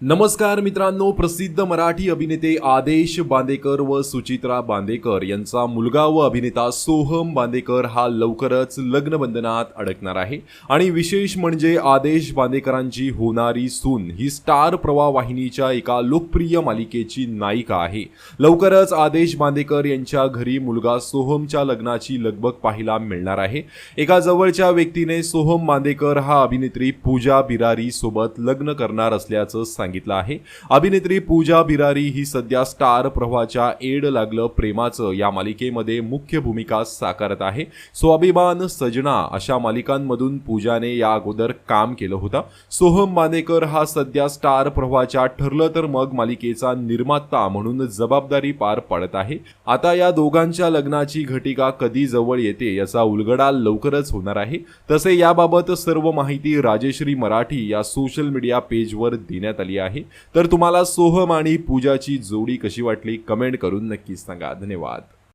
नमस्कार मित्रांनो प्रसिद्ध मराठी अभिनेते आदेश बांदेकर व सुचित्रा बांदेकर यांचा मुलगा व अभिनेता सोहम बांदेकर हा लवकरच लग्नबंधनात अडकणार आहे. आणि विशेष म्हणजे आदेश बांदेकरांची होणारी सून ही स्टार प्रवाह वाहिनीच्या एका लोकप्रिय मालिकेची नायिका आहे. लवकरच आदेश बांदेकर यांच्या घरी मुलगा सोहमच्या लग्नाची लगबग पाहायला मिळणार आहे. एका जवळच्या व्यक्तीने सोहम बांदेकर हा अभिनेत्री पूजा बिरारी सोबत लग्न करणार असल्याचं सांगितलं. आहे. अभिनेत्री पूजा बिरारी ही सध्या स्टार प्रवाहाच्या एड लागलं प्रेमाचं या मालिकेमध्ये मुख्य भूमिका साकारत आहे. स्वाभिमान सजना अशा मालिकांमधून पूजाने या अगोदर काम केलं होतं. सोहम मानेकर हा सध्या स्टार प्रवाहाच्या ठरलं तर मग मालिकेचा निर्माता म्हणून जबाबदारी पार पाडत आहे. आता या दोघांच्या लग्नाची घटिका कधी जवळ येते याचा उलगडा लवकरच होणार आहे. तसे याबाबत सर्व माहिती राजेश्री मराठी या सोशल मीडिया पेजवर देण्यात आली आहे. तर तुम्हाला सोहम आणि पूजाची जोडी कशी वाटली? कमेंट करून नक्कीच सांगा. धन्यवाद.